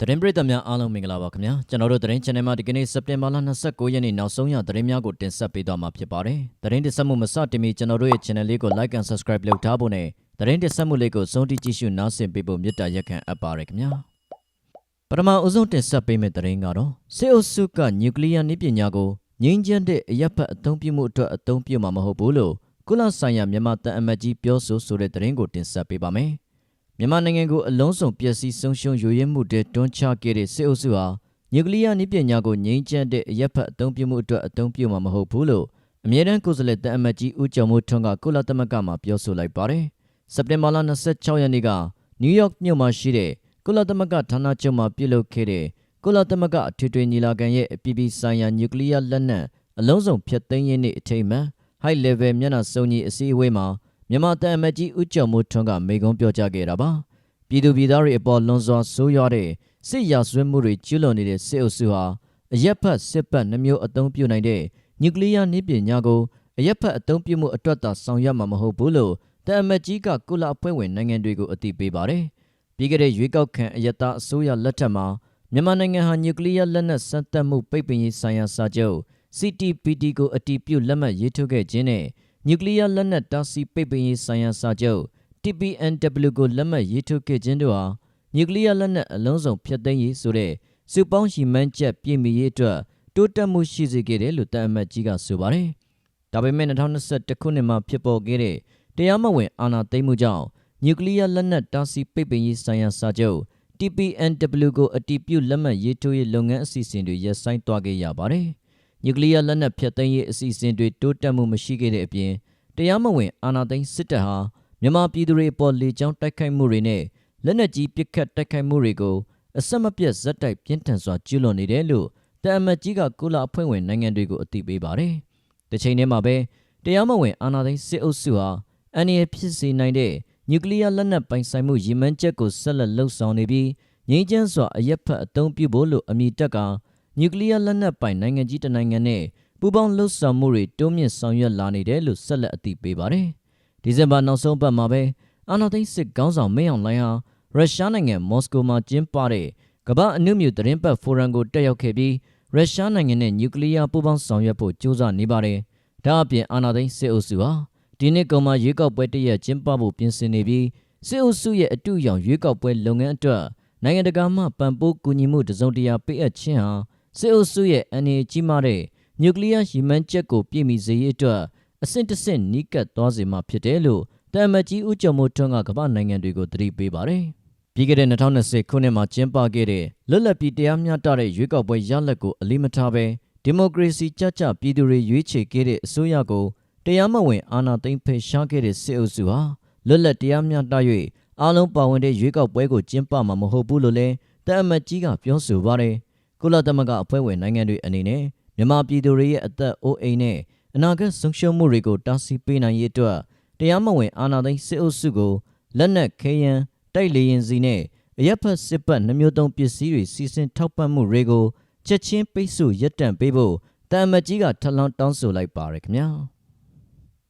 သတင်းပရိသတ်များအားလုံးမင်္ဂလာပါခင်ဗျာကျွန်တော်တို့သတင်း channel မှာဒီကနေ့စက်တင်ဘာလ29ရက်နေ့နောက်ဆုံးရသတင်းများကိုတင်ဆက်ပေးသွားမှာဖြစ်ပါတယ်သတင်းတင်ဆက်မှုမစတင်မီကျွန်တော်တို့ရဲ့ channel လေးကို like and subscribe လုပ်ထားဖို့နဲ့သတင်းတင်ဆက်မှုလေးကိုစုံတိကြည့်ရှုနားဆင်ပေးဖို့မေတ္တာရက်ခံအပ်ပါရခင်ဗျာပထမအဆုံးတင်ဆက်ပေးမယ့်သတင်းကတော့စေအုပ်စုကနျူကလ িয়ার နည်းပညာကိုငြိမ်းချမ်းတဲ့အရက်ဖက်အသုံးပြုမှုအတွက်အသုံးပြုမှာမဟုတ်ဘူးလို့ကုလဆိုင်ရာမြန်မာတန်အမတ်ကြီးပြောဆိုဆိုတဲ့သတင်းကိုတင်ဆက်ပေးပါမယ် မြန်မာနိုင်ငံကိုအလုံးစုံပျက်စီးဆုံးရှုံးယိုယွင်းမှုတွေတွန်းချခဲ့တဲ့စစ်အုပ်စုဟာနျူကလ িয়ার နည်းပညာကိုငြိမ်းချမ်းတဲ့အရက်ဖက်အသုံးပြုမှုအတွက်အသုံးပြုမှာမဟုတ်ဘူးလို့အမြဲတမ်းကိုယ်စားလှယ်တန်အမတ်ကြီးဦးကျော်မိုးထွန်းကကုလသမဂ္ဂမှာပြောဆိုလိုက်ပါတယ်။စက်တင်ဘာလ26ရက်နေ့ကနယူးယောက်မြို့မှာရှိတဲ့ကုလသမဂ္ဂဌာနချုပ်မှာပြုလုပ်ခဲ့တဲ့ကုလသမဂ္ဂအထွေထွေညီလာခံရဲ့အပြည်ပြည်ဆိုင်ရာနျူကလ িয়ার လက်နက်အလုံးစုံဖျက်သိမ်းရေးနေ့အထိမ်းအမှန် high level မျက်နှာစုံညီအစည်းအဝေးမှာ မြန်မာတန်အမတ်ကြီးဦးကျော်မိုးထွန်းကမိန့်ခွန်းပြောကြားခဲ့တာပါ။ပြည်သူပြည်သားတွေအပေါ်လွန်စွာဆိုးရွားတဲ့စစ်ရာဇဝတ်မှုတွေကျူးလွန်နေတဲ့စစ်အုပ်စုဟာအရက်ဖက်စစ်ပတ်နှမျိုးအသုံးပြုနိုင်တဲ့နျူကလ িয়ার နည်းပညာကိုအရက်ဖက်အသုံးပြုမှုအတွက်သာဆောင်ရွက်မှာမဟုတ်ဘူးလို့တန်အမတ်ကြီးကကုလအဖွဲ့ဝင်နိုင်ငံတွေကိုအသိပေးပါတယ်။ပြီးခဲ့တဲ့ရွေးကောက်ခံအယက်သားအစိုးရလက်ထက်မှာမြန်မာနိုင်ငံဟာနျူကလ িয়ার လက်နက်စမ်းသပ်မှုပိတ်ပင်ရေးဆိုင်ရာစာချုပ် CTPD ကိုအတည်ပြုလက်မှတ်ရေးထိုးခဲ့ခြင်းနဲ့ နျူကလ িয়ার လက်နက်တားဆီးပိတ်ပင်ရေးဆိုင်ရာစာချုပ် TPNW ကိုလက်မှတ်ရေးထိုးခဲ့ခြင်းတို့ဟာနျူကလ িয়ার လက်နက်အလုံးစုံဖျက်သိမ်းရေးဆိုတဲ့စုပေါင်းရည်မှန်းချက်ပြည့်မီရေးအတွက်တိုးတက်မှုရှိစေခဲ့တယ်လို့တန်အမတ်ကြီးကဆိုပါတယ်။ဒါပေမဲ့2021ခုနှစ်မှာဖြစ်ပေါ်ခဲ့တဲ့တရားမဝင်အာဏာသိမ်းမှုကြောင့်နျူကလ িয়ার လက်နက်တားဆီးပိတ်ပင်ရေးဆိုင်ရာစာချုပ် TPNW ကိုအတည်ပြုလက်မှတ်ရေးထိုးရေးလုပ်ငန်းအစီအစဉ်တွေရပ်ဆိုင်းသွားခဲ့ရပါတယ်။ နျူကလ িয়ার လက်နက်ဖျက်သိမ်းရေးအစီအစဉ်တွေတိုးတက်မှုမရှိခဲ့တဲ့အပြင်တရားမဝင်အာဏာသိမ်းစစ်တပ်ဟာမြန်မာပြည်သူတွေအပေါ်လေကြောင်းတိုက်ခိုက်မှုတွေနဲ့လက်နက်ကြီးပစ်ခတ်တိုက်ခိုက်မှုတွေကိုအဆက်မပြတ်ဇက်တိုက်ပြင်းထန်စွာကျူးလွန်နေတယ်လို့တအမတ်ကြီးကကုလအဖွဲ့ဝင်နိုင်ငံတွေကိုအသိပေးပါတယ်။တစ်ချိန်တည်းမှာပဲတရားမဝင်အာဏာသိမ်းစစ်အုပ်စုဟာအန်ရဖြစ်စေနိုင်တဲ့နျူကလ িয়ার လက်နက်ပိုင်ဆိုင်မှုရည်မှန်းချက်ကိုဆက်လက်လှုပ်ဆောင်နေပြီးငြိမ်းချမ်းစွာအရက်ဖက်အသုံးပြုဖို့လို့အမည်တက်က နျူကလ িয়ার လက်နက်ပိုင်နိုင်ငံကြီးတစ်နိုင်ငံနဲ့ပူးပေါင်းလှုပ်ဆောင်မှုတွေတိုးမြင့်ဆောင်ရွက်လာနေတယ်လို့ဆက်လက်အသိပေးပါတယ်။ဒီဇင်ဘာနောက်ဆုံးပတ်မှာပဲအာနာသိန်းစစ်ကောင်းဆောင်မင်းအောင်လှိုင်ဟာရုရှားနိုင်ငံမော်စကိုမှာကျင်းပတဲ့ကမ္ဘာအနုမြူသတင်းပတ်ဖိုရမ်ကိုတက်ရောက်ခဲ့ပြီးရုရှားနိုင်ငံနဲ့နျူကလ িয়ার ပူးပေါင်းဆောင်ရွက်ဖို့ကြိုးစားနေပါတယ်။ဒါအပြင်အာနာသိန်းစစ်အုပ်စုဟာဒီနှစ်ကုန်မှာရွေးကောက်ပွဲတရက်ကျင်းပဖို့ပြင်ဆင်နေပြီးစစ်အုပ်စုရဲ့အတူရောင်ရွေးကောက်ပွဲလုပ်ငန်းအတွက်နိုင်ငံတကာမှပံ့ပိုးကူညီမှုတစုံတရာပေးအပ်ခြင်းဟာ စစ်အုပ်စုရဲ့အနေကြီးမားတဲ့နျူကလ িয়ার ရည်မှန်းချက်ကိုပြည့်မီစေရေးအတွက်အဆင့်တစ်ဆင့်နီးကပ်သွားစေမှာဖြစ်တယ်လို့တမ်မတ်ကြီးဦးကျော်မိုးထွန်းကကမ္ဘာနိုင်ငံတွေကိုသတိပေးပါတယ်။ပြီးခဲ့တဲ့2020ခုနှစ်မှာကျင်းပခဲ့တဲ့လွတ်လပ်ပြီးတရားမျှတတဲ့ရွေးကောက်ပွဲရလဒ်ကိုအလေးမထားဘဲဒီမိုကရေစီကြကြပြည်သူတွေရွေးချယ်ခဲ့တဲ့အစိုးရကိုတရားမဝင်အာဏာသိမ်းဖယ်ရှားခဲ့တဲ့စစ်အုပ်စုဟာလွတ်လပ်တရားမျှတ၍အားလုံးပါဝင်တဲ့ရွေးကောက်ပွဲကိုကျင်းပမှာမဟုတ်ဘူးလို့လည်းတမ်အမတ်ကြီးကပြောဆိုပါတယ်။ ကုလသမဂ္ဂအဖွဲ့ဝင်နိုင်ငံတွေအနေနဲ့မြန်မာပြည်သူတွေရဲ့အသက်အိုးအိမ်နဲ့အနာဂတ်ဆုံးရှုံးမှုတွေကိုတားဆီးပေးနိုင်ရေးအတွက်တရားမဝင်အာဏာသိမ်းစစ်အုပ်စုကိုလက်နက်ခဲယမ်းတိုက်လေရင်စီနဲ့အရက်ဖက်စစ်ပတ်နှမျိုးသုံးပစ္စည်းတွေစီစဉ်ထောက်ပံ့မှုတွေကိုချက်ချင်းပိတ်ဆို့ရပ်တန့်ပေးဖို့တမ်မတ်ကြီးကထပ်လောင်းတောင်းဆိုလိုက်ပါရခင်ဗျာ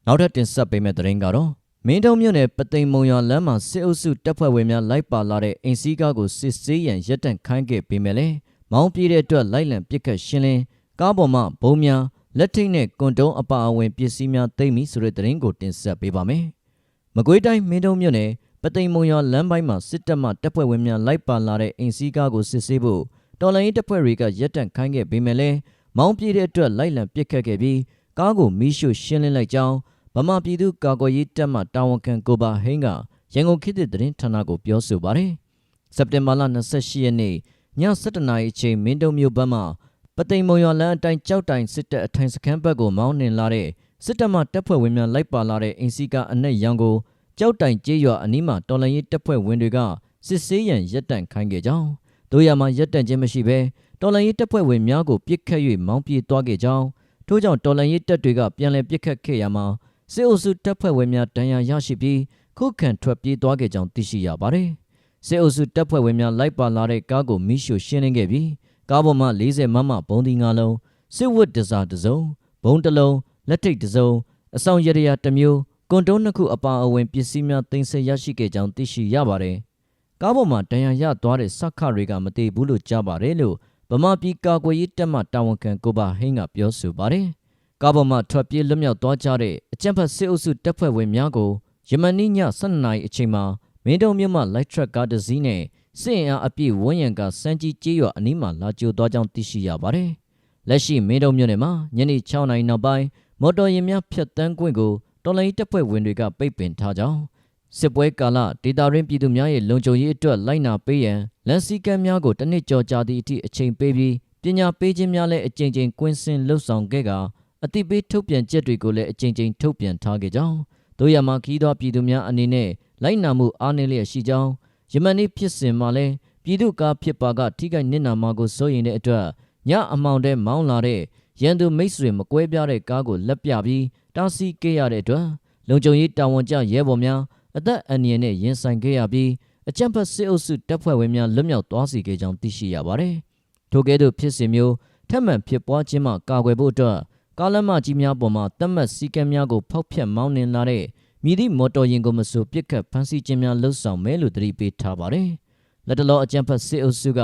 နောက်ထပ်တင်ဆက်ပေးမယ့်သတင်းကတော့မင်းတုံမြို့နယ်ပသိမ်မုံရွာလမ်းမှာစစ်အုပ်စုတပ်ဖွဲ့ဝင်များလိုက်ပါလာတဲ့အိမ်စီးကားကိုစစ်ဆေးရန်ရပ်တန့်ခိုင်းခဲ့ပေမဲ့လည်း မောင်းပြေးတဲ့အတွက်လိုက်လံပစ်ခတ်ရှင်းလင်းကားပေါ်မှဘုံများလက်ထိတ်နဲ့ကွန်တုံးအပါအဝင်ပစ္စည်းများသိမ်းပြီဆိုတဲ့သတင်းကိုတင်ဆက်ပေးပါမယ်။မကွေးတိုင်းမင်းတုံမြို့နယ်ပသိမ်မုံရွာလမ်းပိုင်းမှာစစ်တပ်မှတပ်ဖွဲ့ဝင်များလိုက်ပါလာတဲ့အိမ်စီးကားကိုစစ်ဆေးဖို့တော်လိုင်းတပ်ဖွဲ့တွေကရပ်တန့်ခိုင်းခဲ့ပေမဲ့လည်းမောင်းပြေးတဲ့အတွက်လိုက်လံပစ်ခတ်ခဲ့ပြီးကားကိုမီးရှို့ရှင်းလင်းလိုက်ကြောင်းဗမာပြည်သူကာကွယ်ရေးတပ်မှတာဝန်ခံကိုပါဟင်းကရန်ကုန်ခေတ်သစ်သတင်းဌာနကိုပြောဆိုပါတယ်။စက်တင်ဘာလ28ရက်နေ့ည 7:00နာရီအချိန်မင်းတုံမြို့ဘက်မှပသိမ်မုံရွာလမ်းအတိုင်းကြောက်တိုင်စစ်တပ်အထိုင်စခန်းဘက်ကိုမောင်းနှင်လာတဲ့စစ်တပ်မှတပ်ဖွဲ့ဝင်များလိုက်ပါလာတဲ့အင်စီကအနက်ရောင်ကိုကြောက်တိုင်ကျေးရွာအနီးမှာတော်လန်ရေးတပ်ဖွဲ့ဝင်တွေကစစ်ဆေးရန်ရပ်တန့်ခိုင်းခဲ့ကြောင်းတို့ရမှာရပ်တန့်ခြင်းမရှိဘဲတော်လန်ရေးတပ်ဖွဲ့ဝင်များကိုပြစ်ခတ်၍မောင်းပြေးသွားခဲ့ကြောင်းထို့ကြောင့်တော်လန်ရေးတပ်တွေကပြန်လည်ပြစ်ခတ်ခဲ့ရမှာစစ်အုပ်စုတပ်ဖွဲ့ဝင်များတန်ရာရရှိပြီးခုခံထွက်ပြေးသွားခဲ့ကြောင်းသိရှိရပါတယ် စစ်အုပ်စုတပ်ဖွဲ့ဝင်များလိုက်ပါလာတဲ့ကားကိုမိရှို့ရှင်းလင်းခဲ့ပြီးကားပေါ်မှာ40မမဘုံဒီငါလုံးစစ်ဝတ်တစားတစ်စုံဘုံတစ်လုံးလက်ထိတ်တစ်စုံအဆောင်ရရတစ်မျိုးကွန်တုံးနှစ်ခုအပါအဝင်ပစ္စည်းများတင်ဆက်ရရှိခဲ့ကြောင်းသိရှိရပါတယ်ကားပေါ်မှာတန်ရာရသွားတဲ့စခတွေကမသေးဘူးလို့ကြားပါတယ်လို့ဗမာပြည်ကာကွယ်ရေးတပ်မှတာဝန်ခံကိုပါဟင်းကပြောဆိုပါတယ်။ကားပေါ်မှာထွက်ပြေးလွတ်မြောက်သွားကြတဲ့အကြံဖတ်စစ်အုပ်စုတပ်ဖွဲ့ဝင်များကိုယမန်နေ့ည12နာရီအချိန်မှာ မင်းတုံမြို့မှလိုက်ထရက်ကားတစ်စီးနဲ့စစ်အင်အားအပြည့်ဝန်းရံကစမ်းကြီးကျေးရွာအနီးမှာလာကြိုသွားကြောင်းသိရှိရပါတယ်။လက်ရှိမင်းတုံမြို့နယ်မှာညနေ6နာရီနောက်ပိုင်းမော်တော်ယာဉ်များဖြတ်တန်းခွင့်ကိုတော်လိုင်းတပ်ဖွဲ့ဝင်တွေကပိတ်ပင်ထားကြောင်းစစ်ပွဲကာလဒေတာရင်းပြည်သူများရဲ့လုံခြုံရေးအတွက်လိုက်နာပေးရန်လန်စီကမ်းများကိုတစ်နှစ်ကျော်ကြာသည့်အထိအချိန်ပေးပြီးပညာပေးခြင်းများလည်းအကြိမ်ကြိမ်ကွင်းဆင်းလှုပ်ဆောင်ခဲ့ကာအတိပေးထုတ်ပြန်ချက်တွေကိုလည်းအကြိမ်ကြိမ်ထုတ်ပြန်ထားခဲ့ကြောင်းတို့ရမှာခီးသောပြည်သူများအနေနဲ့ လိုက်နာမှုအားနည်းလျက်ရှိကြောင်းယမန်နေ့ဖြစ်စဉ်မှာလည်းပြည်သူကားဖြစ်ပါကထိခိုက်နစ်နာမှာကိုစိုးရိမ်တဲ့အတွက်ညအမောင်တဲမောင်းလာတဲ့ရန်သူမိတ်ဆွေမကွဲပြားတဲ့ကားကိုလက်ပြပြီးတားဆီးခဲ့ရတဲ့အတွက်လုံခြုံရေးတာဝန်ကျရဲဘော်များအသက်အန္တရာယ်နဲ့ရင်ဆိုင်ခဲ့ရပြီးအကြံဖတ်စစ်အုပ်စုတပ်ဖွဲ့ဝင်များလွတ်မြောက်သွားစေခဲ့ကြောင်းသိရှိရပါတယ်။ထို့ကဲ့သို့ဖြစ်စဉ်မျိုးထပ်မံဖြစ်ပွားခြင်းမှကာကွယ်ဖို့အတွက်ကားလမ်းမကြီးများပေါ်မှာတတ်မှတ်စည်းကမ်းများကိုဖောက်ဖျက်မောင်းနှင်လာတဲ့ မြည်သည့်မော်တော်ယာဉ်ကိုမဆိုပြစ်ခတ်ဖမ်းဆီးခြင်းများလှုပ်ဆောင်မယ်လို့သတိပေးထားပါတယ်။လက်တလောအကြံဖတ်စစ်အုပ်စုက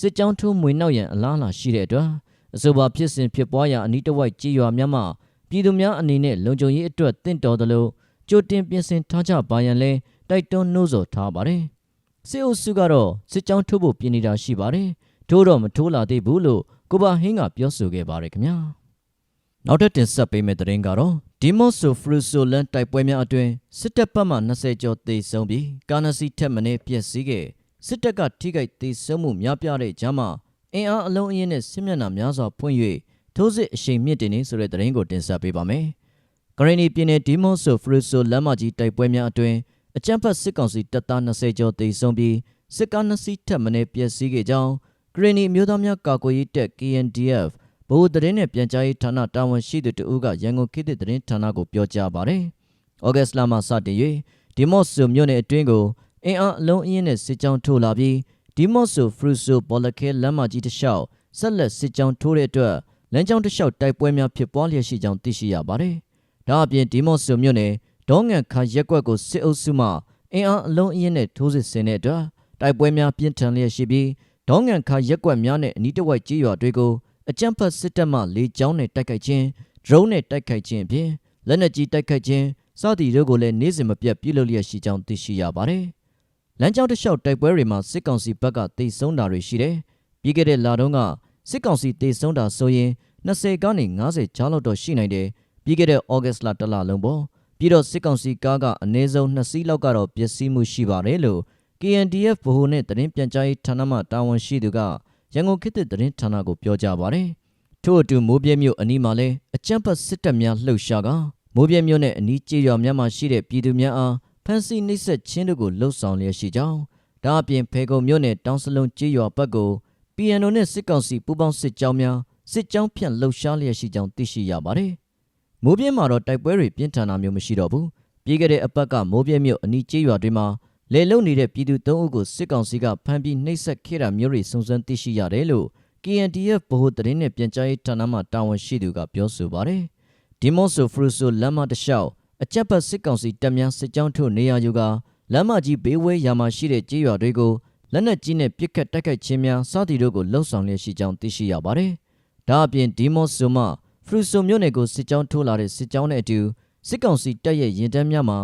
စစ်ကြောင်းထိုးမွေနောက်ရန်အလားအလာရှိတဲ့အတွက်အဆိုပါဖြစ်စဉ်ဖြစ်ပွားရာအနီးတစ်ဝိုက်ကြေးရွာများမှာပြည်သူများအနေနဲ့လုံခြုံရေးအတွက်တင့်တော်သလိုကြိုတင်ပြင်ဆင်ထားကြပါရန်လဲတိုက်တွန်းနှိုးဆော်ထားပါတယ်။စစ်အုပ်စုကတော့စစ်ကြောင်းထိုးဖို့ပြင်နေတာရှိပါတယ်။ထိုးတော့မထိုးလာသေးဘူးလို့ကိုပါဟင်းကပြောဆိုခဲ့ပါတယ်ခင်ဗျာ။နောက်ထပ်တင်ဆက်ပေးမယ့်သတင်းကတော့ ဒီမော့ဆိုဖရူဆိုလန်တိုက်ပွဲများအတွင်စစ်တပ်ဘက်မှ20ကျော်သေဆုံးပြီးကာနစီထက်မင်းပြည့်စည်ခဲ့စစ်တပ်ကထိခိုက်သေဆုံးမှုများပြားတဲ့ကြားမှာအင်အားအလုံးအင်းနဲ့စစ်မျက်နှာများစွာဖွင့်၍ထိုးစစ်အရှိန်မြင့်တင်နေဆိုတဲ့သတင်းကိုတင်ဆက်ပေးပါမယ်။ဂရနီပြည်နယ်ဒီမွန်ဆိုဖရူဆိုလမ်းမကြီးတိုက်ပွဲများအတွင်အကြမ်းဖက်စစ်ကောင်စီတပ်သား20ကျော်သေဆုံးပြီးစစ်ကား2စီးထပ်မံပျက်စီးခဲ့ကြောင်းဂရနီမျိုးသားများကာကွယ်ရေးတပ် KNDF ဗဟိုသတင်းနဲ့ပြန်ကြားရေးဌာနတာဝန်ရှိသူတဦးကရန်ကုန်ခေတ်သစ်သတင်းဌာနကိုပြောကြားပါတယ်။ဩဂတ်စ်လမှစတင်၍ဒီမော့ဆိုမြို့နယ်အတွင်းကိုအင်အားအလုံးအင်းနဲ့စစ်ကြောင်းထိုးလာပြီးဒီမော့ဆိုဖရူဆိုဘော်လခဲလမ်းမကြီးတစ်လျှောက်ဆက်လက်စစ်ကြောင်းထိုးတဲ့အတွက်လမ်းကြောင်းတစ်လျှောက်တိုက်ပွဲများဖြစ်ပွားလျက်ရှိကြောင်းသိရှိရပါတယ်။ဒါအပြင်ဒီမော့ဆိုမြို့နယ်ဒေါငန်ခါရက်ကွက်ကိုစစ်အုပ်စုမှအင်အားအလုံးအင်းနဲ့ထိုးစစ်ဆင်တဲ့အတွက်တိုက်ပွဲများပြင်းထန်လျက်ရှိပြီးဒေါငန်ခါရက်ကွက်များနဲ့အနီးတစ်ဝိုက်ကြေးရွာတွေကို အကြမ်းဖက်စစ်တပ်မှလေကြောင်းနဲ့တိုက်ခိုက်ခြင်းဒရုန်းနဲ့တိုက်ခိုက်ခြင်းအပြင်လက်နက်ကြီးတိုက်ခိုက်ခြင်းစသည်တို့ကိုလည်းနေ့စဉ်မပြတ်ပြုလုပ်လျက်ရှိကြောင်းသိရှိရပါတယ်။လမ်းကြောင်းတစ်လျှောက်တိုက်ပွဲတွေမှာစစ်ကောင်စီဘက်ကတိတ်ဆုံးတာတွေရှိတယ်။ပြီးခဲ့တဲ့လတုန်းကစစ်ကောင်စီတိတ်ဆုံးတာဆိုရင်20ကနေ90ကြားလောက်တော့ရှိနိုင်တယ်။ပြီးခဲ့တဲ့ဩဂတ်စ်လတစ်လလုံးပေါ့။ပြီးတော့စစ်ကောင်စီကားကအနည်းဆုံး2စီးလောက်ကတော့ပျက်စီးမှုရှိပါတယ်လို့ KNDF ဗဟိုနဲ့သတင်းပြန်ကြားရေးဌာနမှတာဝန်ရှိသူက ရန်ကုန်ခေတ်သစ်သတင်းဌာနကိုပြောကြားပါတယ်။ထို့အတူမိုးပြဲမြို့အနီးမှာလည်းအကြမ်းဖက်စစ်တပ်များလှုပ်ရှားကမိုးပြဲမြို့နဲ့အနီးကျေးရွာများမှာရှိတဲ့ပြည်သူများအားဖမ်းဆီးနှိပ်စက်ခြင်းတို့ကိုလှုပ်ဆောင်လျက်ရှိကြောင်းဒါအပြင်ဖေကုံမြို့နယ်တောင်စလုံးကျေးရွာဘက်ကို PNO နဲ့စစ်ကောင်စီပူးပေါင်းစစ်ကြောင်းများစစ်ကြောင်းဖြန့်လှုပ်ရှားလျက်ရှိကြောင်းသိရှိရပါတယ်။မိုးပြဲမှာတော့တိုက်ပွဲတွေပြင်းထန်တာမျိုးမရှိတော့ဘူး။ပြီးခဲ့တဲ့အပတ်ကမိုးပြဲမြို့အနီးကျေးရွာတွေမှာ လေလုံနေတဲ့ပြည်သူ၃ဦးကိုစစ်ကောင်စီကဖမ်းပြီးနှိပ်စက်ခဲ့တာမျိုးတွေစုံစမ်းသိရှိရတယ်လို့ KNDF ဗဟိုသတင်းနဲ့ပြန်ကြားရေးဌာနမှတာဝန်ရှိသူကပြောဆိုပါတယ်။ဒီမော့ဆိုဖရူဆိုလမ်းမတစ်လျှောက်အကြက်ပတ်စစ်ကောင်စီတပ်များစစ်ကြောင်းထုတ်နေရယူကလမ်းမကြီးဘေးဝဲရာမှာရှိတဲ့ကြေးရွာတွေကိုလက်နက်ကြီးနဲ့ပစ်ခတ်တိုက်ခိုက်ခြင်းများစသည်တို့ကိုလှုံ့ဆော်လျက်ရှိကြောင်းသိရှိရပါတယ်။ဒါအပြင်ဒီမော့ဆိုမှဖရူဆိုမြို့နယ်ကိုစစ်ကြောင်းထိုးလာတဲ့စစ်ကြောင်းနဲ့အတူစစ်ကောင်စီတပ်ရဲ့ရင်တန်းများမှာ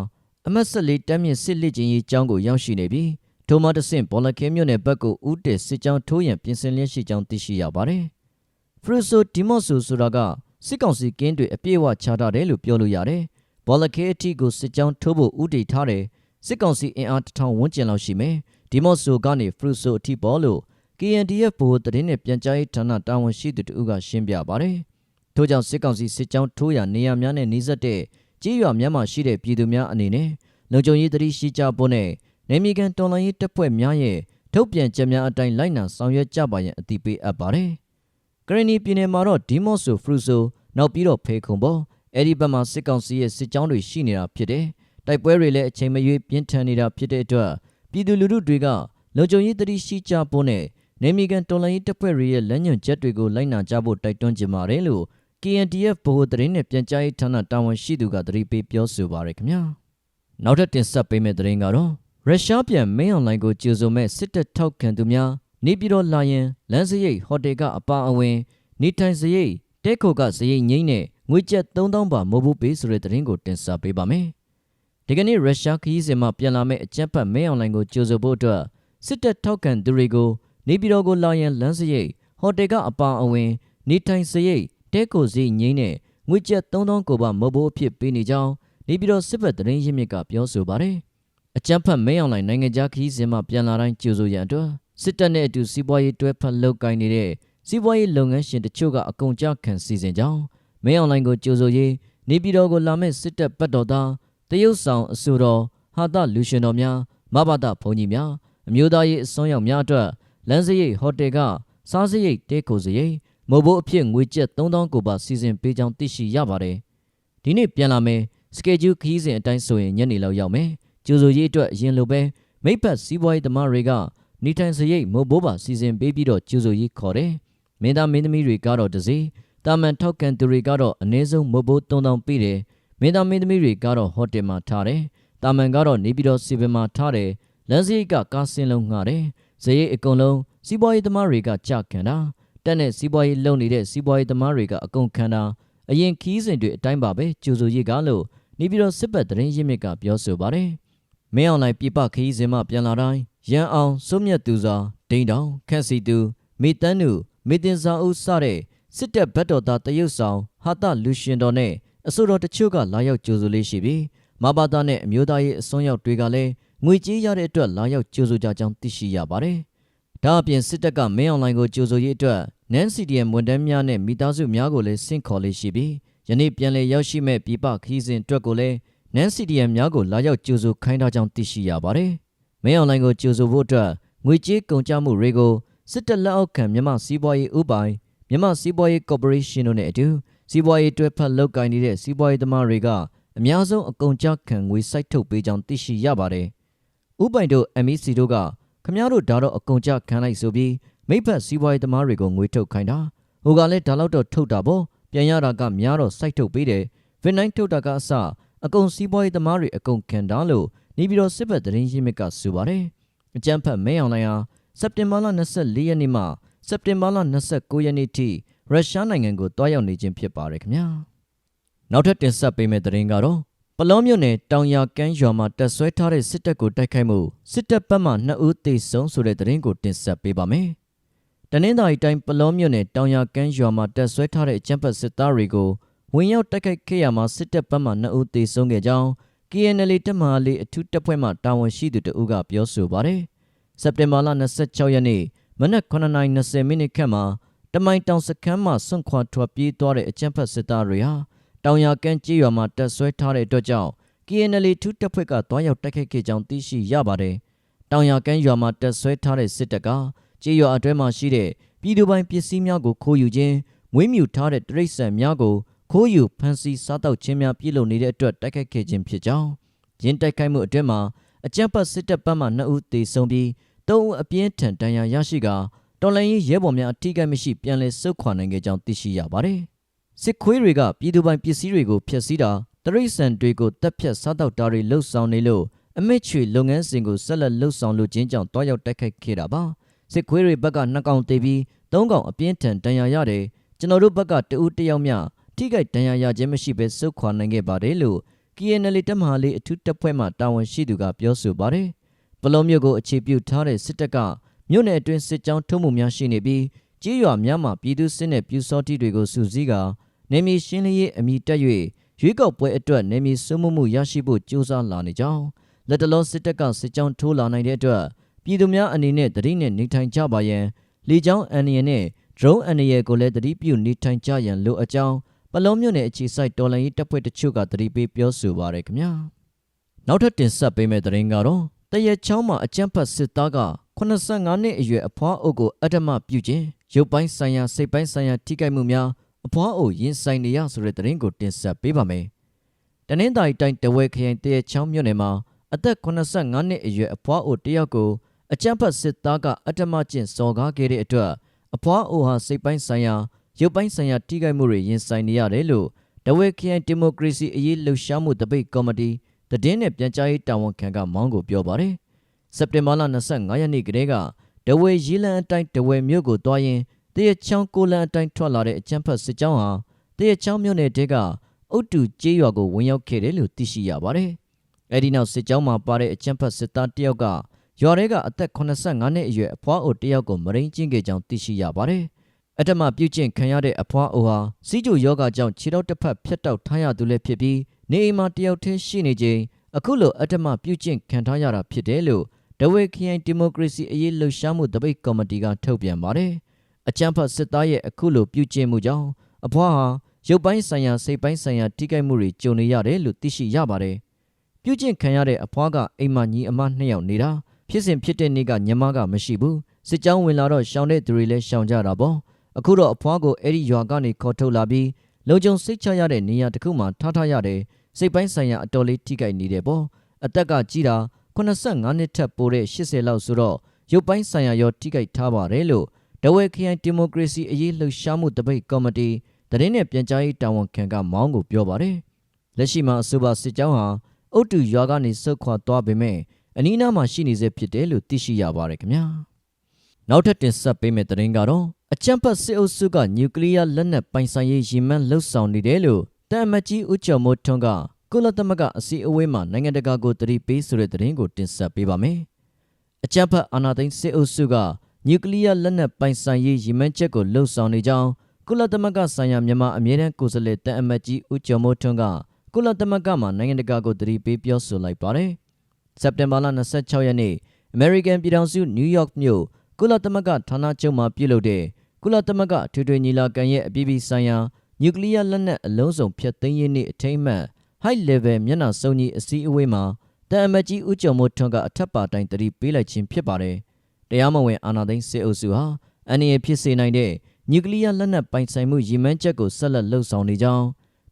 အမတ်ဆက်လေးတမ်းမြင့်စစ်လက်ချင်းရေးကျောင်းကိုရောက်ရှိနေပြီးထိုမှတဆင့်ဘောလခဲမြို့နယ်ဘက်ကိုဦးတည်စစ်ကြောင်းထိုးရန်ပြင်ဆင်လျက်ရှိကြောင်းသိရှိရပါတယ်။ဖရူဆိုဒီမော့ဆိုဆိုတာကစစ်ကောင်စီကင်းတွေအပြည့်အဝချထားတယ်လို့ပြောလို့ရတယ်။ဘောလခဲအထိကိုစစ်ကြောင်းထိုးဖို့ဦးတည်ထားတယ်။စစ်ကောင်စီအင်အားတစ်ထောင်ဝန်းကျင်လောက်ရှိမယ်။ဒီမော့ဆိုကနေဖရူဆိုအထိပေါ်လို့ KNDF ဘိုးတရင်နဲ့ပြန်ကြားရေးဌာနတာဝန်ရှိသူတို့ကရှင်းပြပါတယ်။ထို့ကြောင့်စစ်ကောင်စီစစ်ကြောင်းထိုးရနေရများနဲ့နှိစက်တဲ့ ကြေးရွာများမှာရှိတဲ့ပြည်သူများအနေနဲ့လုံခြုံရေးတတိရှိကြဖို့နဲ့နေမီကန်တော်လိုင်းရေးတပ်ဖွဲ့များရဲ့ထုတ်ပြန်ချက်များအတိုင်းလိုက်နာဆောင်ရွက်ကြပါရန်အသိပေးအပ်ပါတယ်။ကရနီပြည်နယ်မှာတော့ဒီမော့ဆိုဖရူဆိုနောက်ပြီးတော့ဖေခုံပေါ်အဲ့ဒီဘက်မှာစစ်ကောင်စီရဲ့စစ်ကြောင်းတွေရှိနေတာဖြစ်တယ်။တိုက်ပွဲတွေလည်းအချိန်မရွေးပြင်းထန်နေတာဖြစ်တဲ့အတွက်ပြည်သူလူထုတွေကလုံခြုံရေးတတိရှိကြဖို့နဲ့နေမီကန်တော်လိုင်းရေးတပ်ဖွဲ့တွေရဲ့လက်ညွန်ချက်တွေကိုလိုက်နာကြဖို့တိုက်တွန်းကြပါတယ်လို့ KNDF ဗဟိုသတင်းနဲ့ပြန်ကြားရေးဌာနတာဝန်ရှိသူကသတိပေးပြောဆိုပါရခင်ဗျာနောက်ထပ်တင်ဆက်ပေးမယ့်သတင်းကတော့ရရုရှားပြန်မင်းအွန်လိုင်းကိုကြိုဆိုမဲ့စစ်တပ်ထောက်ခံသူများနေပြည်တော်လာရင်လမ်းစရိတ်ဟိုတယ်ကအပါအဝင် နေထိုင်စရိတ်တဲခိုကစရိတ်ငိမ့်နဲ့ငွေကျပ်3000ပါမဟုတ်ဘူးပေးဆိုတဲ့သတင်းကိုတင်ဆက်ပေးပါမယ်။ဒီကနေ့ရုရှားခရီးစဉ်မှာပြန်လာမဲ့အကြမ်းဖက်မင်းအွန်လိုင်းကိုကြိုဆိုဖို့အတွက်စစ်တပ်ထောက်ခံသူတွေကိုနေပြည်တော်ကိုလာရင်လမ်းစရိတ်ဟိုတယ်ကအပါအဝင် နေထိုင်စရိတ် တဲခိုစရိတ်ငိမ့်နဲ့ငွေကျပ်3000ကိုပါမဟုတ်ဘူးအဖြစ်ပေးနေကြောင်းနေပြည်တော်စစ်ဘက်သတင်းရင်းမြစ်ကပြောဆိုပါတယ်။အကြမ်းဖက်မင်းအောင်လိုင်းနိုင်ငံခြားခရီးစဉ်မှာပြန်လာတိုင်းကြိုဆိုရန်အတွက်စစ်တပ်နဲ့အတူစီးပွားရေးတွဲဖက်လုပ်ကိုင်နေတဲ့စီးပွားရေးလုပ်ငန်းရှင်တချို့ကအကုန်ကြခံစီစဉ်ကြောင်းမင်းအောင်လိုင်းကိုကြိုဆိုရေးနေပြည်တော်ကိုလာမဲ့စစ်တပ်ပတ်တော်သားတရုတ်ဆောင်အဆိုတော်ဟာသလူရှင်တော်များမဘာဒဘုံကြီးများအမျိုးသားရေးအစွမ်းရောက်များအတွက်လမ်းစရိတ်ဟိုတယ်ကစားစရိတ်တဲခိုစရိတ် မဟုတ်ဘို့အဖြစ်ငွေကျပ်3000ကိုပါစီစဉ်ပေးကြောင်းသိရှိရပါတယ်ဒီနေ့ပြန်လာမယ်စကေဂျူးခရီးစဉ်အတိုင်းဆိုရင်ညနေလောက်ရောက်မယ်ကျိုးဆိုရေးအတွက်အရင်လိုပဲမိဖက်စီးပွားရေးသမားတွေကနေထိုင်စရိတ်မဟုတ်ဘိုးပါစီစဉ်ပေးပြီးတော့ကျိုးဆိုရေးခေါ်တယ်မင်းသားမင်းသမီးတွေကတော့တစ်စီတာမန်ထောက်ကန်သူတွေကတော့အနည်းဆုံးမဟုတ်ဘိုး3000ပေးတယ်မင်းသားမင်းသမီးတွေကတော့ဟိုတယ်မှာထားတယ်တာမန်ကတော့နေပြီးတော့စီပင်မှာထားတယ်လမ်းစရိတ်ကကားစင်းလုံးငှားတယ်စရိတ်အကုန်လုံးစီးပွားရေးသမားတွေကကြခံတာ တက်နဲ့စီးပွားရေးလုပ်နေတဲ့စီးပွားရေးသမားတွေကအကုန်ခံတာအရင်ခီးစဉ်တွေအတိုင်းပါပဲကြိုဆိုရေးကလို့နေပြီးတော့စစ်ဘက်သတင်းရင်းမြစ်ကပြောဆိုပါတယ်မင်းအောင်လိုင်းပြပခီးစဉ်မှပြန်လာတိုင်းရန်အောင်စုံမြတ်သူစွာဒိန်တောင်ခက်စီသူမေတန်းနုမေတင်စာအုပ်စတဲ့စစ်တပ်ဘက်တော်သားတရုတ်ဆောင်ဟာတလူရှင်တော်နဲ့အဆိုတော်တချို့ကလာရောက်ကြိုဆိုလေးရှိပြီးမဘာသာနဲ့အမျိုးသားရေးအစွန်းရောက်တွေကလည်းငွေကြေးရတဲ့အတွက်လာရောက်ကြိုဆိုကြကြောင်းသိရှိရပါတယ်။ ဒါအပြင်စစ်တပ်ကမင်းအွန်လိုင်းကိုကြိုဆိုရေးအတွက်နန် CDM ဝန်ထမ်းများနဲ့မိသားစုများကိုလည်းဆင့်ခေါ်လေးရှိပြီးယနေ့ပြန်လည်ရောက်ရှိမဲ့ပြည်ပခီးစဉ်အတွက်ကိုလည်းနန် CDM များကိုလာရောက်ကြိုဆိုခိုင်းထားကြောင်းသိရှိရပါတယ်။မင်းအွန်လိုင်းကိုကြိုဆိုဖို့အတွက်ငွေကြေးကုန်ကျမှုတွေကိုစစ်တပ်လက်အောက်ခံမြန်မာစီးပွားရေးဥပိုင်မြန်မာစီးပွားရေးကော်ပိုရေးရှင်းတို့နဲ့အတူစီးပွားရေးတွဲဖက်လုပ်ကိုင်နေတဲ့စီးပွားရေးသမားတွေကအများဆုံးအကုန်ကြခံငွေစိုက်ထုတ်ပေးကြောင်းသိရှိရပါတယ်။ဥပိုင်တို့ MEC တို့က ခမားတို့ဒါတော့အကုန်ကြခံလိုက်ဆိုပြီးမိဖက်စီးပွားရေးသမားတွေကိုငွေထုတ်ခိုင်းတာဟိုကလည်းဒါတော့ထုတ်တာပေါ့ပြန်ရတာကများတော့စိုက်ထုတ်ပေးတယ်ဗင်နိုင်ထုတ်တာကအစအကုန်စီးပွားရေးသမားတွေအကုန်ခံတာလို့နေပြည်တော်စစ်ဘက်သတင်းရင်းမြစ်ကဆိုပါတယ်အကြမ်းဖက်မဲအောင်လိုင်းဟာစက်တင်ဘာလ24ရက်နေ့မှစက်တင်ဘာလ29ရက်နေ့ထိရုရှားနိုင်ငံကိုတွားရောက်နေခြင်းဖြစ်ပါတယ်ခင်ဗျာနောက်ထပ်တင်ဆက်ပေးမယ့်သတင်းကတော့ ပလောမြို့နယ်တောင်ရကန်းရွာမှာတက်ဆွဲထားတဲ့စစ်တပ်ကိုတိုက်ခိုက်မှုစစ်တပ်ဘက်မှ2ဦးသေဆုံးဆိုတဲ့သတင်းကိုတင်ဆက်ပေးပါမယ်တနင်္သာရီတိုင်းပလောမြို့နယ်တောင်ရကန်းရွာမှာတက်ဆွဲထားတဲ့အကြမ်းဖက်စစ်သားတွေကိုဝင်ရောက်တိုက်ခိုက်ခဲ့ရမှာစစ်တပ်ဘက်မှ2ဦးသေဆုံးခဲ့ကြောင်း KNL တပ်မဟာလေးအထူးတပ်ဖွဲ့မှတာဝန်ရှိသူတဦးကပြောဆိုပါတယ်။စက်တင်ဘာလ26ရက်နေ့မနက်9:20မိနစ်ခန့်မှာတမိုင်တောင်စခန်းမှဆွန့်ခွာထွက်ပြေးသွားတဲ့အကြမ်းဖက်စစ်သားတွေဟာ တောင်ရကန်းကြေးရွာမှာတက်ဆွဲထားတဲ့အတွက်ကြောင့် KNL ထူးတပ်ဖွဲ့ကတွားရောက်တိုက်ခိုက်ခဲ့ကြောင်းသိရှိရပါတယ်။တောင်ရကန်းရွာမှာတက်ဆွဲထားတဲ့စစ်တပ်ကကြေးရွာအတွင်းမှာရှိတဲ့ပြည်သူပိုင်ပစ္စည်းများကိုခိုးယူခြင်းမွေးမြူထားတဲ့တရိတ်ဆန်များကိုခိုးယူဖမ်းဆီးစားတောက်ခြင်းများပြုလုပ်နေတဲ့အတွက်တိုက်ခိုက်ခဲ့ခြင်းဖြစ်ကြောင်းရင်းတိုက်ခိုက်မှုအတွင်းမှာအကြမ်းဖက်စစ်တပ်ဘက်မှ2ဦးသေဆုံးပြီး3ဦးအပြင်းထန်ဒဏ်ရာရရှိကာတော်လိုင်းရေးရဲဘော်များအထိကိမရှိပြန်လည်ဆုတ်ခွာနိုင်ခဲ့ကြောင်းသိရှိရပါတယ်။ စစ်ခွေးတွေကပြည်သူပိုင်ပစ္စည်းတွေကိုဖျက်ဆီးတာတရိတ်ဆန်တွေကိုတပ်ဖြတ်စားတောက်တာတွေလှုပ်ဆောင်နေလို့အမစ်ချွေလုပ်ငန်းစဉ်ကိုဆက်လက်လှုပ်ဆောင်လို့ခြင်းကြောင့်တွားရောက်တိုက်ခိုက်ခဲ့တာပါ။စစ်ခွေးတွေဘက်က2ကောင်တေးပြီး3ကောင်အပြင်းထန်ဒဏ်ရာရတယ်ကျွန်တော်တို့ဘက်ကတဦးတယောက်မျှထိခိုက်ဒဏ်ရာရခြင်းမရှိဘဲစုခွာနိုင်ခဲ့ပါတယ်လို့ KNL တပ်မဟာလေးအထူးတပ်ဖွဲ့မှတာဝန်ရှိသူကပြောဆိုပါတယ်။ပလောမြို့ကိုအခြေပြုထားတဲ့စစ်တပ်ကမြို့နယ်အတွင်းစစ်ကြောင်းထုံးမှုများရှိနေပြီးကြေးရွာများမှာပြည်သူစစ်နဲ့ပြူစောတိတွေကိုစုစည်းက နေမီရှင်းလင်းရေးအမိတက်၍ရွေးကောက်ပွဲအတွက်နေမီစုမှုမှုရရှိဖို့ကြိုးစားလာနေကြောင်းလက်တလောစစ်တပ်ကစစ်ကြောင်းထိုးလာနိုင်တဲ့အတွက်ပြည်သူများအနေနဲ့တတိနဲ့နေထိုင်ကြပါရန်လေကြောင်းအန်ရနဲ့ drone အန်ရကိုလည်းတတိပြုနေထိုင်ကြရန်လိုအပ်ကြောင်းပလုံးမြို့နယ်အခြေစိုက်တော်လှန်ရေးတပ်ဖွဲ့တချို့ကတတိပေးပြောဆိုပါရခင်ဗျာနောက်ထပ်တင်ဆက်ပေးမယ့်သတင်းကတော့တရချောင်းမှာအကြမ်းဖက်စစ်သားက85နှစ်အရွယ်အဖွားအုပ်ကိုအတ္တမပြုခြင်းရုပ်ပိုင်းဆိုင်ရာစိတ်ပိုင်းဆိုင်ရာထိခိုက်မှုများ အဖွားအုပ်ရင်ဆိုင်နေရဆိုတဲ့သတင်းကိုတင်ဆက်ပေးပါမယ်တနင်္သာရီတိုင်းတဝဲခရိုင်တရချောင်းမြို့နယ်မှာအသက်85နှစ်အရွယ်အဖွားအုပ်တယောက်ကိုအကြမ်းဖက်စစ်သားကအတ္တမကျင့်စော်ကားခဲ့တဲ့အတွက်အဖွားအုပ်ဟာစိတ်ပိုင်းဆိုင်ရာရုပ်ပိုင်းဆိုင်ရာထိခိုက်မှုတွေရင်ဆိုင်နေရတယ်လို့တဝဲခရိုင်ဒီမိုကရေစီအရေးလှုပ်ရှားမှုတပိတ်ကော်မတီတည်င်းနဲ့ပြန်ကြားရေးတာဝန်ခံကမောင်းကိုပြောပါတယ်စက်တင်ဘာလ25ရက်နေ့ကတည်းကဒဝဲရီလန်အတိုင်းဒဝဲမြို့ကိုတွားရင် တရချောင်းကိုလန်အတိုင်းထွက်လာတဲ့အကြမ်းဖက်စစ်ကြောင်းဟာတရချောင်းမြို့နယ်တဲကအုတ်တူကျေးရွာကိုဝင်ရောက်ခဲ့တယ်လို့သိရှိရပါတယ်။အဲဒီနောက်စစ်ကြောင်းမှာပါတဲ့အကြမ်းဖက်စစ်သားတယောက်ကရွာထဲကအသက်85နှစ်အရွယ်အဖွားအိုတယောက်ကိုမရင်းကျင်းခဲ့ကြောင်းသိရှိရပါတယ်။အထက်မှပြုတ်ကျင့်ခံရတဲ့အဖွားအိုဟာစီးကျူယောဂကြောင့်ခြေထောက်တစ်ဖက်ဖြတ်တောက်ထားရသူလည်းဖြစ်ပြီးနေအိမ်မှာတယောက်တည်းရှိနေချိန်အခုလိုအထက်မှပြုတ်ကျင့်ခံထားရတာဖြစ်တယ်လို့ဒဝဲခရိုင်ဒီမိုကရေစီအရေးလှုပ်ရှားမှုတပိတ်ကော်မတီကထုတ်ပြန်ပါတယ်။ အကြမ်းဖက်စစ်သားရဲ့အခုလိုပြုတ်ကျင့်မှုကြောင့်အဖွားဟာရုပ်ပိုင်းဆိုင်ရာစိတ်ပိုင်းဆိုင်ရာထိခိုက်မှုတွေကြုံနေရတယ်လို့သိရှိရပါတယ်။ပြုတ်ကျင့်ခံရတဲ့အဖွားကအိမ်မညီအမနှစ်ယောက်နေတာဖြစ်စဉ်ဖြစ်တဲ့နေ့ကညီမကမရှိဘူးစစ်ကြောင်းဝင်လာတော့ရှောင်တဲ့သူတွေလည်းရှောင်ကြတာပေါ့အခုတော့အဖွားကိုအဲ့ဒီရွာကနေခေါ်ထုတ်လာပြီးလုံခြုံစိတ်ချရတဲ့နေရာတစ်ခုမှထားထားရတယ်စိတ်ပိုင်းဆိုင်ရာအတော်လေးထိခိုက်နေတယ်ပေါ့အသက်ကကြီးတာ85နှစ်ထက်ပိုတဲ့80လောက်ဆိုတော့ရုပ်ပိုင်းဆိုင်ရာရောထိခိုက်ထားပါတယ်လို့ ဒဝဲခရိုင်ဒီမိုကရေစီအရေးလှုပ်ရှားမှုတပိတ်ကော်မတီတရင်နဲ့ပြန်ကြားရေးတာဝန်ခံကမောင်းကိုပြောပါတယ်လက်ရှိမှာအဆိုပါစစ်ကြောင်းဟာအုတ်တူရွာကနေဆုတ်ခွာသွားပေမဲ့အနီးနားမှာရှိနေစေဖြစ်တယ်လို့သိရှိရပါတယ်ခင်ဗျာနောက်ထပ်တင်ဆက်ပေးမယ့်သတင်းကတော့အကြမ်းဖက်စစ်အုပ်စုကနျူကလ িয়ার လက်နက်ပိုင်ဆိုင်ရေးရည်မှန်းလှုပ်ဆောင်နေတယ်လို့တမ်မတ်ကြီးဦးကျော်မိုးထွန်းကကုလသမဂ္ဂအစည်းအဝေးမှာနိုင်ငံတကာကိုတတိပေးဆိုတဲ့သတင်းကိုတင်ဆက်ပေးပါမယ်အကြမ်းဖက်အာဏာသိမ်းစစ်အုပ်စုက နျူကလ িয়ার လက်နက်ပိုင်ဆိုင်ရေးရည်မှန်းချက်ကိုလှုပ်ဆောင်နေကြောင်းကုလသမဂ္ဂဆိုင်ရာမြန်မာအမြဲတမ်းကိုယ်စားလှယ်တန်အမတ်ကြီးဦးကျော်မိုးထွန်းကကုလသမဂ္ဂမှာနိုင်ငံတကာကိုတတိပေးပြောဆိုလိုက်ပါတယ်။စက်တင်ဘာလ26ရက်နေ့အမေရိကန်ပြည်ထောင်စုနယူးယောက်မြို့ကုလသမဂ္ဂဌာနချုပ်မှာပြုလုပ်တဲ့ကုလသမဂ္ဂထွေထွေညီလာခံရဲ့အပြည်ပြည်ဆိုင်ရာနျူကလ িয়ার လက်နက်အလုံးစုံဖျက်သိမ်းရေးနေ့အထိမ်းအမှတ် high level မျက်နှာစုံကြီးအစည်းအဝေးမှာတန်အမတ်ကြီးဦးကျော်မိုးထွန်းကအထက်ပါတိုင်းတတိပေးလိုက်ခြင်းဖြစ်ပါတယ်။ တရားမဝင်အာဏာသိမ်းစစ်အုပ်စုဟာအန်ရဖြစ်စေနိုင်တဲ့နျူကလ িয়ার လက်နက်ပိုင်ဆိုင်မှုရည်မှန်းချက်ကိုဆက်လက်လှုပ်ဆောင်နေကြောင်း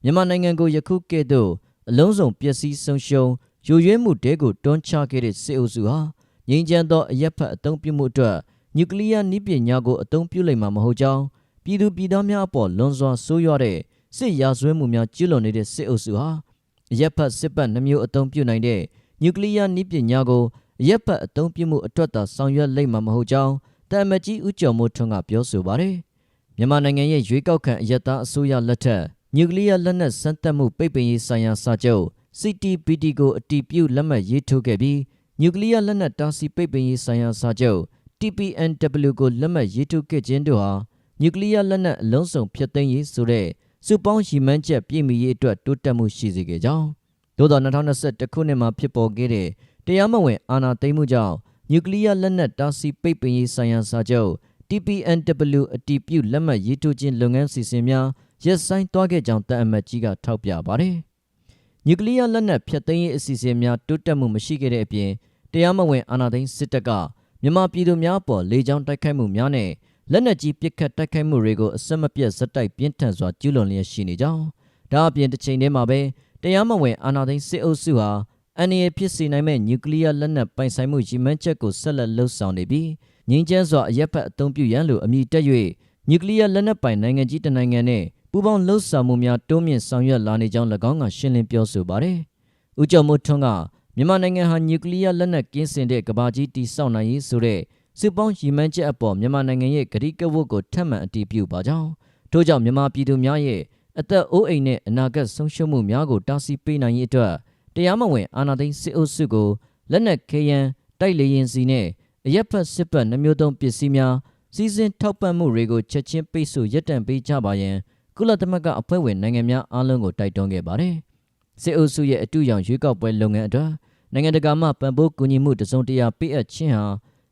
မြန်မာနိုင်ငံကိုယခုကဲ့သို့အလုံးစုံပျက်စီးဆုံးရှုံးယိုယွင်းမှုတဲကိုတွန်းချခဲ့တဲ့စစ်အုပ်စုဟာငြိမ်းချမ်းသောအရက်ဖက်အုံပြုမှုအတွက်နျူကလ িয়ার နည်းပညာကိုအုံပြုလိုက်မှာမဟုတ်ကြောင်းပြည်သူပြည်သားများအပေါ်လွန်စွာဆိုးရွားတဲ့စစ်ရာဇဝဲမှုများကျူးလွန်နေတဲ့စစ်အုပ်စုဟာအရက်ဖက်စစ်ပတ်နှမျိုးအုံပြုနိုင်တဲ့နျူကလ িয়ার နည်းပညာကိုအ ရက်ဖက်အုံပြုမှုအတွက်သာဆောင်ရွက်လိုက်မှာမဟုတ်ကြောင်းတာမကြီးဦးကျော်မိုးထွန်းကပြောဆိုပါတယ်မြန်မာနိုင်ငံရဲ့ရွေးကောက်ခံအယက်သားအစိုးရလက်ထက်နျူကလ িয়ার လက်နက်စမ်းသပ်မှုပိတ်ပင်ရေးဆိုင်ရာစာချုပ် CTBT ကိုအတည်ပြုလက်မှတ်ရေးထိုးခဲ့ပြီးနျူကလ িয়ার လက်နက်တားဆီးပိတ်ပင်ရေးဆိုင်ရာစာချုပ် TPNW ကိုလက်မှတ်ရေးထိုးခဲ့ခြင်းတို့ဟာနျူကလ িয়ার လက်နက်အလုံးစုံဖျက်သိမ်းရေးဆိုတဲ့စုပေါင်းရည်မှန်းချက်ပြည့်မီရေးအတွက်တိုးတက်မှုရှိစေခဲ့ကြောင်းသို့သော2021ခုနှစ်မှာဖြစ်ပေါ်ခဲ့တဲ့ တရားမဝင်အာဏာသိမ်းမှုကြောင့်နျူကလ িয়ার လက်နက်တားဆီးပိတ်ပင်ရေးဆိုင်ရာစာချုပ် TPNW အတည်ပြုလက်မှတ်ရေးထိုးခြင်းလုပ်ငန်းစီစဉ်များရပ်ဆိုင်းသွားခဲ့ကြောင်းတန်အမတ်ကြီးကထောက်ပြပါတယ်။နျူကလ িয়ার လက်နက်ဖျက်သိမ်းရေးအစီအစဉ်များတိုးတက်မှုမရှိခဲ့တဲ့အပြင်တရားမဝင်အာဏာသိမ်းစစ်တပ်ကမြန်မာပြည်သူများပေါ်လေကြောင်းတိုက်ခိုက်မှုများနဲ့လက်နက်ကြီးပစ်ခတ်တိုက်ခိုက်မှုတွေကိုအဆက်မပြတ်ဇက်တိုက်ပြင်းထန်စွာကျူးလွန်လျက်ရှိနေကြောင်းဒါအပြင်တစ်ချိန်တည်းမှာပဲတရားမဝင်အာဏာသိမ်းစစ်အုပ်စုဟာ အန်ရီဖြစ်စေနိုင်မဲ့နျူကလ িয়ার လက်နက်ပိုင်ဆိုင်မှုရည်မှန်းချက်ကိုဆက်လက်လှုပ်ဆောင်နေပြီးငြိမ်းချမ်းစွာအရက်ဖက်အသုံးပြုရန်လိုအမည်တက်၍နျူကလ িয়ার လက်နက်ပိုင်နိုင်ငံကြီးတစ်နိုင်ငံနဲ့ပူးပေါင်းလှုပ်ဆောင်မှုများတိုးမြင့်ဆောင်ရွက်လာနေကြောင်း၎င်းကရှင်းလင်းပြောဆိုပါတယ်။ဦးကျော်မိုးထွန်းကမြန်မာနိုင်ငံဟာနျူကလ িয়ার လက်နက်ကင်းစင်တဲ့ကဘာကြီးတည်ဆောက်နိုင်ရေးဆိုတဲ့စစ်ပေါင်းရည်မှန်းချက်အပေါ်မြန်မာနိုင်ငံရဲ့ဂရိကဝတ်ကိုထပ်မံအတည်ပြုပါကြောင်းထို့ကြောင့်မြန်မာပြည်သူများရဲ့အသက်အိုးအိမ်နဲ့အနာဂတ်ဆုံးရှုံးမှုများကိုတားဆီးပေးနိုင်ရေးအတွက် တရားမဝင်အာဏာသိမ်းစစ်အုပ်စုကိုလက်နက်ခဲယမ်းတိုက်လေရင်စီနဲ့အရက်ဖက်စစ်ပတ်နှမျိုးသုံးပစ္စည်းများစီစဉ်ထောက်ပံ့မှုတွေကိုချက်ချင်းပိတ်ဆို့ရပ်တန့်ပေးကြပါရန်ကုလသမဂ္ဂအဖွဲ့ဝင်နိုင်ငံများအားလုံးကိုတိုက်တွန်းခဲ့ပါတယ်။စစ်အုပ်စုရဲ့အတူရောင်ရွေးကောက်ပွဲလုပ်ငန်းအတွက်နိုင်ငံတကာမှပံ့ပိုးကူညီမှုတစုံတရာပေးအပ်ခြင်းဟာ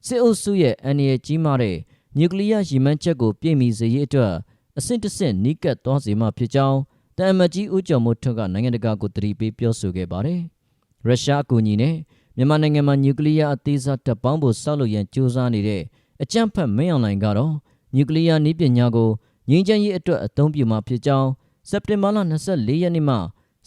စစ်အုပ်စုရဲ့အန္တရာယ်ကြီးမားတဲ့နျူကလ িয়ার ရည်မှန်းချက်ကိုပြည့်မီစေရေးအတွက်အဆင့်တစ်ဆင့်နီးကပ်သွားစေမှာဖြစ်ကြောင်း တမ်မကြီးဦးကျော်မိုးထွန်းကနိုင်ငံတကာကိုတတိပေးပြောဆိုခဲ့ပါတယ်။ရုရှားအကူအညီနဲ့မြန်မာနိုင်ငံမှာနျူကလ িয়ার အသေးစားတပ်ပေါင်းဖို့ဆောက်လုပ်ရန်ကြိုးစားနေတဲ့အကြမ်းဖက်မင်းအောင်လှိုင်ကတော့နျူကလ িয়ার နည်းပညာကိုငြိမ်းချမ်းရေးအတွက်အသုံးပြုမှာဖြစ်ကြောင်းစက်တင်ဘာလ24ရက်နေ့မှ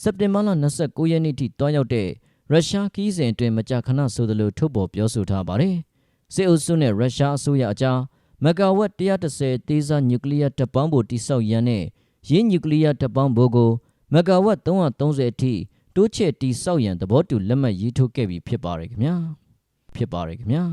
စက်တင်ဘာလ29ရက်နေ့ထိတွားရောက်တဲ့ရုရှားခီးစဉ်အတွင်းမကြာခဏဆိုသလိုထုတ်ပေါ်ပြောဆိုထားပါတယ်။စစ်အုပ်စုနဲ့ရုရှားအစိုးရအကြားမဂါဝတ်130သေးစားနျူကလ িয়ার တပ်ပေါင်းဖို့တိစောက်ရန်နဲ့ ရင်းနျူကလ িয়ার တပ်ပေါင်းဖို့ကိုမဂါဝတ်330အထိတိုးချဲ့တိစောက်ရန်သဘောတူလက်မှတ်ရေးထိုးခဲ့ပြီးဖြစ်ပါတယ်ခင်ဗျာ။ဖြစ်ပါတယ်ခင်ဗျာ